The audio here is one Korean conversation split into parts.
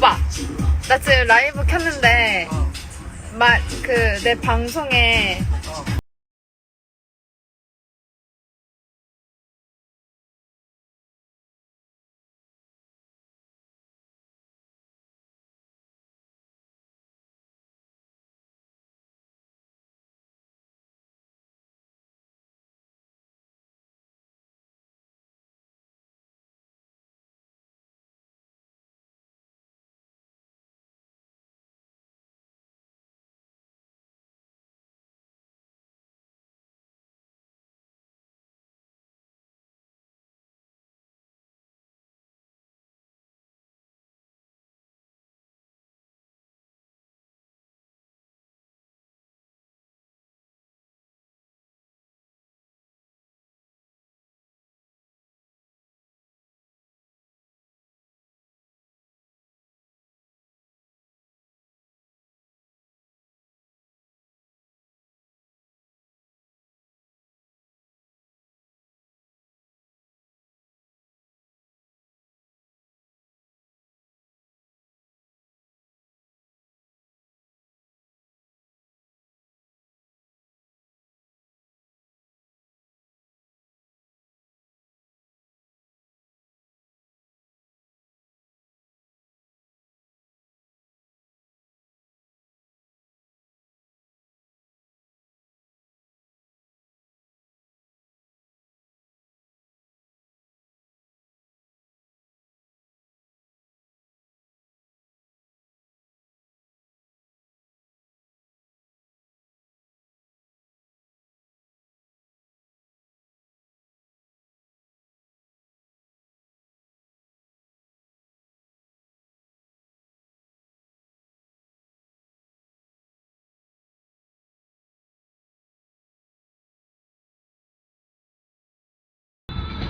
오빠, 나 지금 라이브 켰는데, 말, 그, 내 방송에,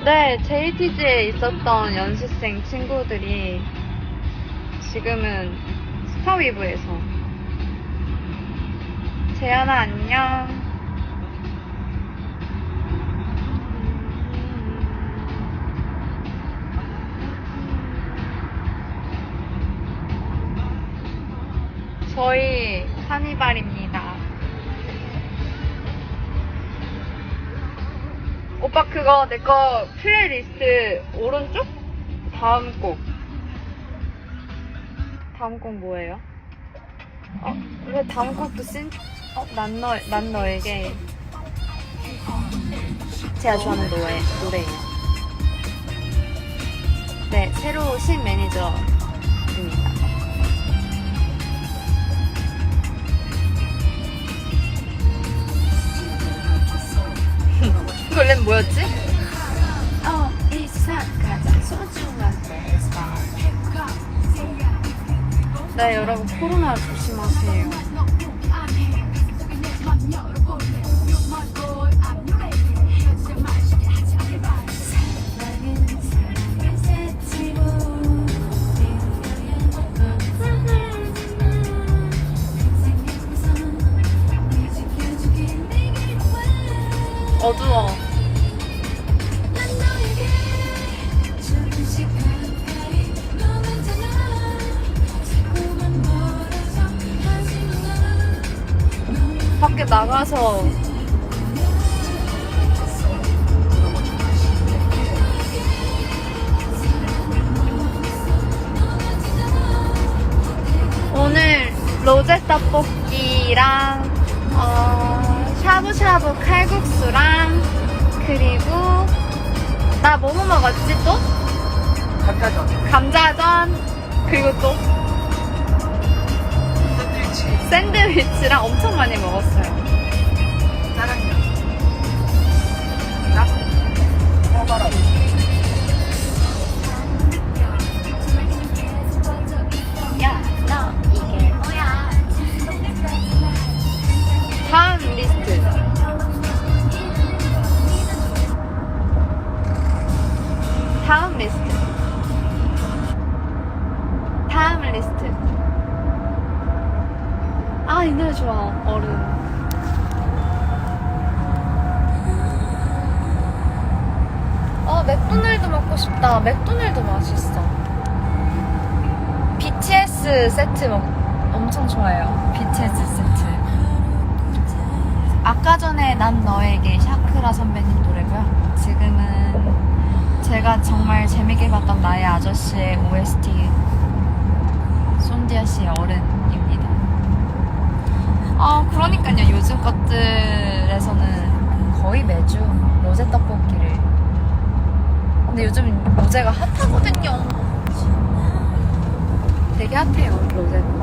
네, JTG에 있었던 연습생 친구들이 지금은 스타위브에서. 재현아, 안녕. 저희 카니발입니다. 오빠 그거 내 거 플레이리스트 오른쪽? 다음 곡. 다음 곡 뭐예요? 어, 왜 다음 곡도 쓴? 어, 난 너, 난 너에게. 제가 좋아하는 노래, 노래예요. 네, 새로 신 매니저 여러분 코로나 조심하세요. 나가서 오늘 로제 떡볶이랑 어, 샤브샤브 칼국수랑 그리고 나 뭐뭐 먹었지 또? 감자전, 감자전 그리고 또 샌드위치, 샌드위치랑 엄청 많이 먹었어요. 맥도날드 먹고 싶다. 맥도날드 맛있어. BTS 세트 먹, 엄청 좋아해요. BTS 세트. 아까 전에 난 너에게 샤크라 선배님 노래고요. 지금은 제가 정말 재밌게 봤던 나의 아저씨의 OST 손디아 씨의 어른입니다. 아 그러니까요. 요즘 것들에서는 거의 매주 로제 떡볶이를. 근데 요즘 로제가 핫하거든요. 되게 핫해요 로제는.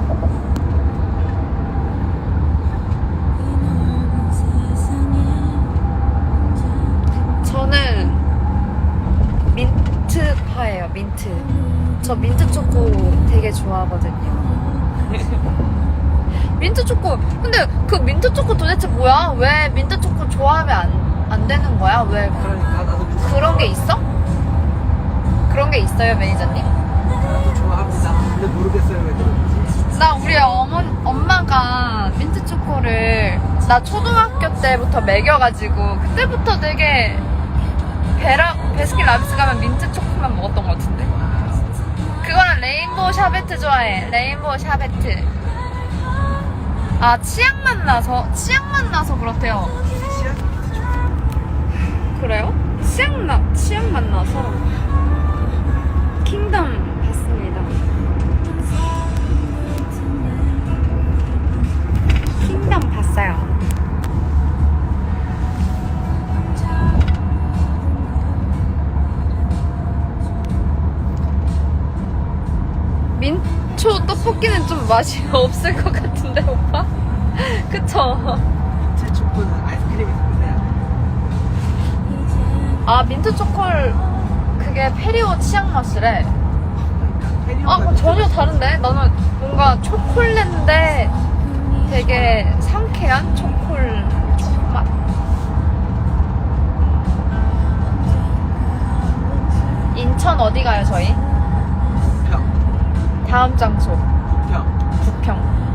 저는 민트파예요, 민트. 저 민트 초코 되게 좋아하거든요. 민트 초코. 근데 그 민트 초코 도대체 뭐야? 왜 민트 초코 좋아하면 안, 안 되는 거야? 왜. 그런 게 있어? 그런 게 있어요, 매니저님? 나도 좋아합니다. 근데 모르겠어요 왜 그런지. 나 우리 어머, 엄마가 민트 초코를 나 초등학교 때부터 먹여가지고 그때부터 되게 베라, 베스킨 라빈스 가면 민트 초코만 먹었던 것 같은데 그거는 레인보우 샤베트 좋아해 레인보우 샤베트 아 치약맛 나서 치약맛 나서 그렇대요 치약. 그래요? 치약맛 치약맛 나서 킹덤 봤습니다 킹덤 봤어요 민초 떡볶이는 좀 맛이 없을 것 같은데 오빠? 그쵸? 제 초코는 끝내야 돼. 아 민트 초콜 그게 페리오 치약 맛이래 아 그럼 전혀 다른데? 나는 뭔가 초콜릿인데 되게 상쾌한 초콜 초코맛 인천 어디 가요 저희? 부평. 다음 장소. 부평 부평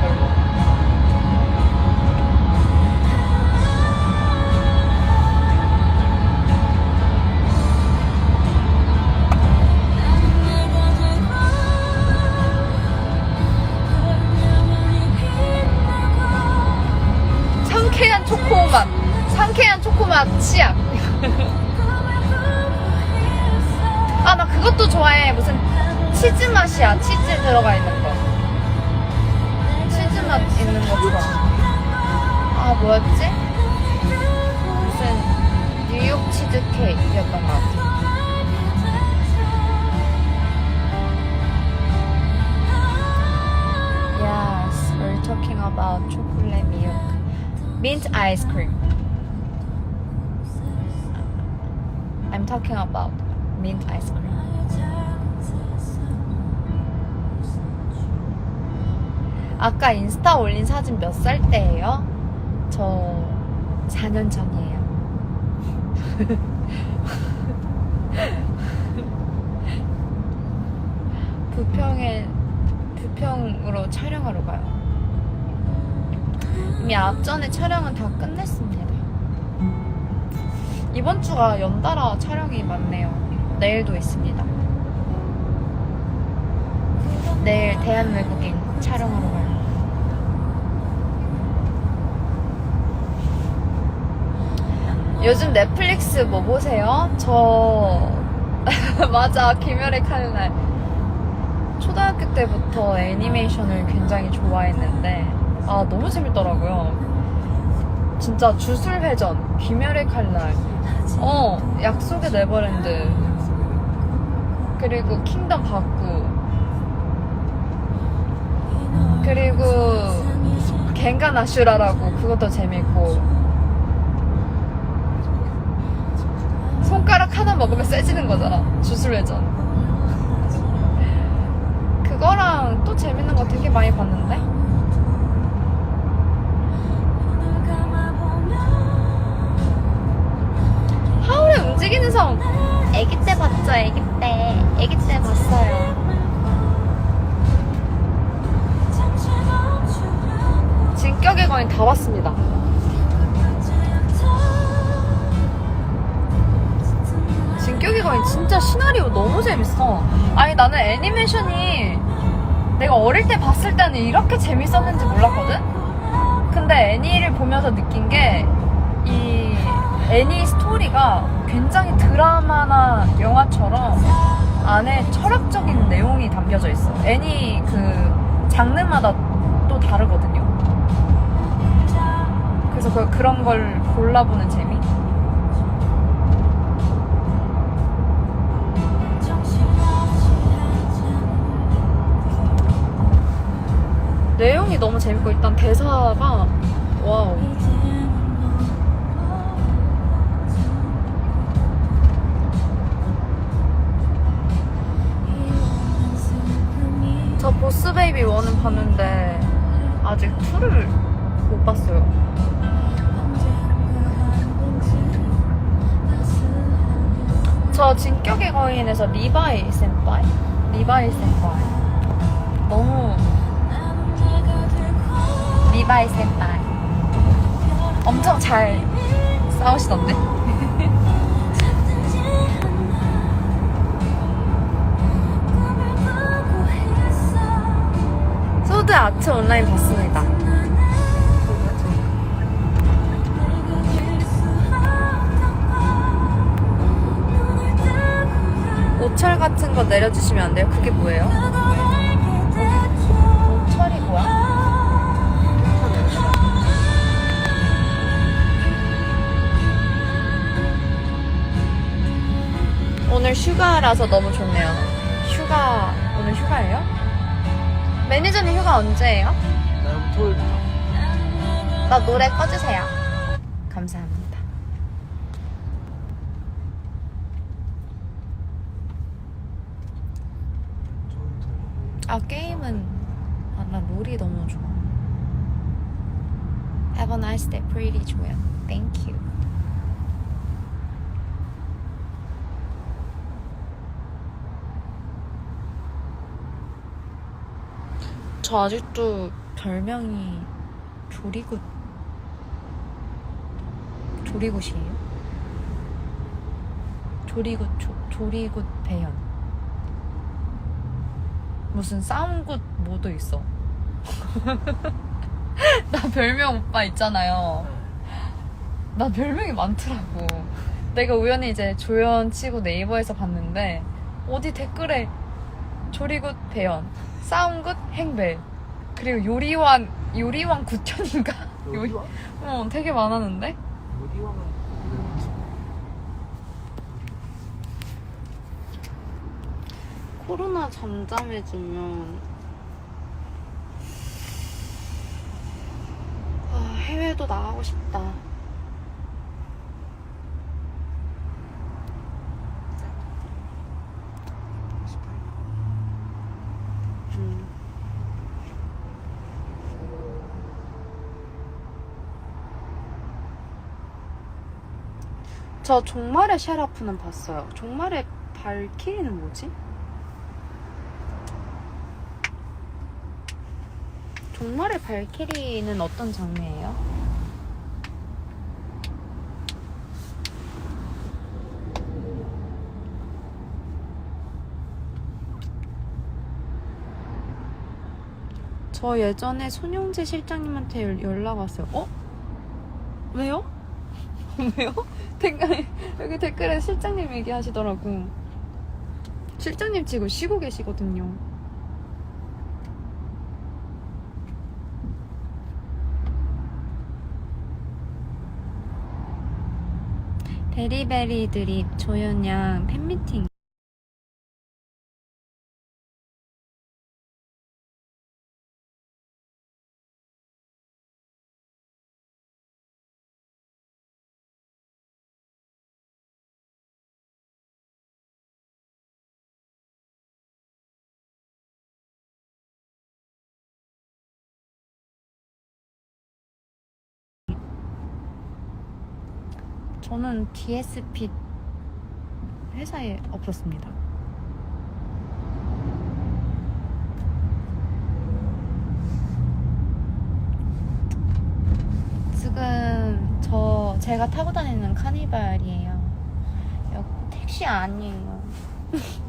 각자 500K였던 것 같아요. Yes, we're talking about chocolate milk. Mint ice cream. I'm talking about mint ice cream. 아까 인스타 올린 사진 몇 살 때예요? 저 4년 전이에요. 부평에 부평으로 촬영하러 가요. 이미 앞전에 촬영은 다 끝냈습니다. 이번 주가 연달아 촬영이 많네요. 내일도 있습니다. 내일 대한외국인 촬영하러 가요. 요즘 넷플릭스 뭐 보세요? 저 맞아 김열의 칼날 초등학교 때부터 애니메이션을 굉장히 좋아했는데 아 너무 재밌더라고요. 진짜 주술회전, 귀멸의 칼날, 아, 어 약속의 네버랜드, 그리고 킹덤 바꾸, 그리고 갱가 나슈라라고 그것도 재밌고 손가락 하나 먹으면 세지는 거잖아 주술회전. 그거랑 또 재밌는 거 되게 많이 봤는데? 하울의 움직이는 성. 아기 때 봤죠, 아기 때. 아기 때 봤어요. 진격의 거인 다 봤습니다. 진격의 거인 진짜 시나리오 너무 재밌어. 아니 나는 애니메이션이 내가 어릴 때 봤을 때는 이렇게 재밌었는지 몰랐거든? 근데 애니를 보면서 느낀 게 이 애니 스토리가 굉장히 드라마나 영화처럼 안에 철학적인 내용이 담겨져 있어. 애니 그 장르마다 또 다르거든요. 그래서 그, 그런 걸 골라보는 재미? 내용이 너무 재밌고 일단 대사가 와우. 저 보스 베이비 1은 봤는데 아직 2를 못 봤어요. 저 진격의 거인에서 리바이 센파이? 리바이 센파이. 너무 리바이 센파이. 엄청 잘 싸우시던데? 소드 아트 온라인 봤습니다. 오철 같은 거 내려주시면 안 돼요? 그게 뭐예요? 휴가라서 너무 좋네요. 휴가, 오늘 휴가예요? 매니저님 휴가 언제예요? 나 토요일부터. 나 노래 꺼주세요. 감사합니다. 아, 게임은, 아, 나 롤이 너무 좋아. Have a nice day, pretty 조연. Thank you. 저 아직도 별명이 조리굿 조리굿이에요? 조리굿 조, 조리굿 배연 무슨 싸움굿 뭐도 있어. 나 별명 오빠 있잖아요. 나 별명이 많더라고. 내가 우연히 이제 조연 치고 네이버에서 봤는데 어디 댓글에 조리굿 배연 싸움굿 행배 그리고 요리왕 요리왕 구천인가 요리 요리왕? 어 되게 많았는데 요리왕은 왜 코로나 잠잠해지면 아, 해외도 나가고 싶다. 음. 저 종말의 셰라프는 봤어요. 종말의 발키리는 뭐지? 종말의 발키리는 어떤 장르예요? 저 예전에 손용재 실장님한테 연- 연락 왔어요. 어? 왜요? 왜요? 댓글, 여기 댓글에 실장님 얘기하시더라고. 실장님 지금 쉬고 계시거든요. 베리베리 드립 조연양 팬미팅 저는 DSP 회사에 없었습니다. 지금 저 제가 타고 다니는 카니발이에요. 택시 아니에요.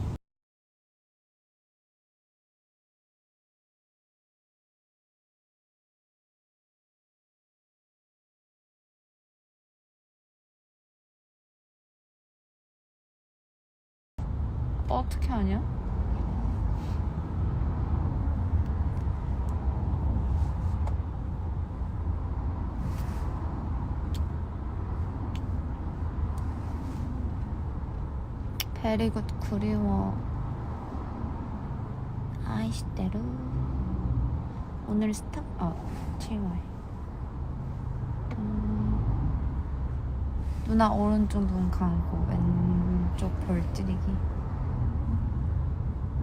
어, 어떻게 하냐? 베리굿 그리워. 아이시테루 오늘 스탑 어 7월 음, 누나 오른쪽 눈 감고 왼쪽 볼 찌르기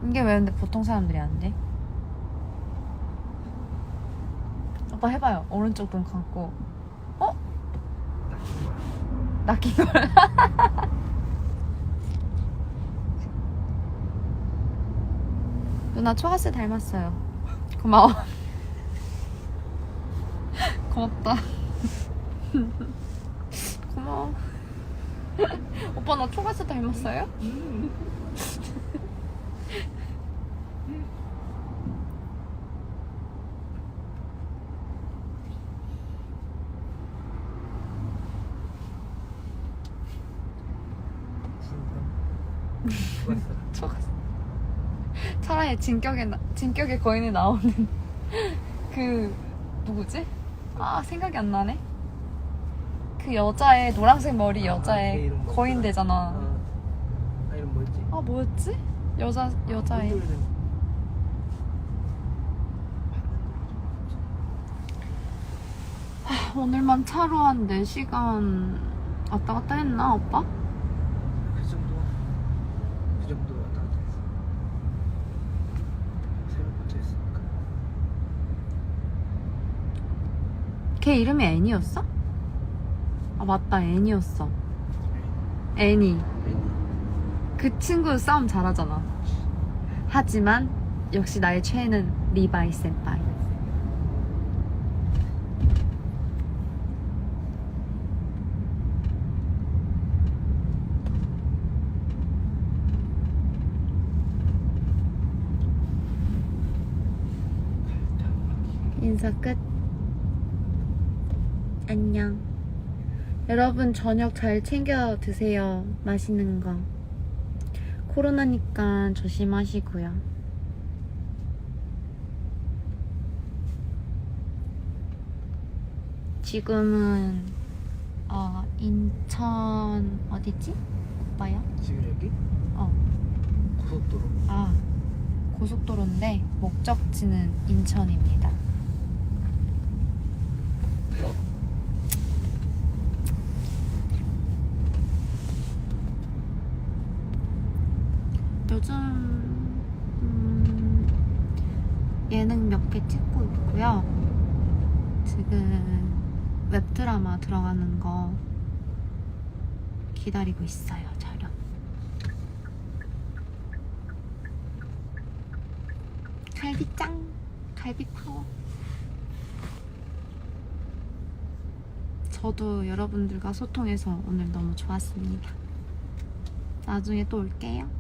이게 왜 근데 보통 사람들이 안 돼? 오빠 해봐요. 오른쪽 눈 감고. 어? 낚인 걸 누나 초가스 닮았어요. 고마워. 고맙다. 고마워. 오빠 나 초가스 닮았어요? 죽었어. 초가스 차라리 진격의 나- 진격의 거인에 나오는 그 누구지? 아 생각이 안 나네. 그 여자의 노란색 머리 걔 여자의 이름 뭐였더라? 거인 되잖아. 어. 아 이름 뭐였지? 아 뭐였지? 여자 여자의 오늘은 오늘만 차로 한 4시간 왔다 갔다 했나 오빠? 그 정도 그 정도 왔다 갔다 했어. 새벽부터 했으니까. 걔 이름이 애니였어? 아 맞다 애니였어. 애니. 그 친구 싸움 잘하잖아. 하지만 역시 나의 최애는 리바이 센파이. 인사 끝. 안녕. 여러분 저녁 잘 챙겨 드세요. 맛있는 거. 코로나니까 조심하시고요. 지금은 어, 인천 어디지? 오빠야? 지금 여기 어. 고속도로. 아 고속도로인데 목적지는 인천입니다. 요즘 음, 예능 몇 개 찍고 있고요. 지금 웹드라마 들어가는 거 기다리고 있어요. 촬영. 갈비 짱! 갈비 파워. 저도 여러분들과 소통해서 오늘 너무 좋았습니다. 나중에 또 올게요.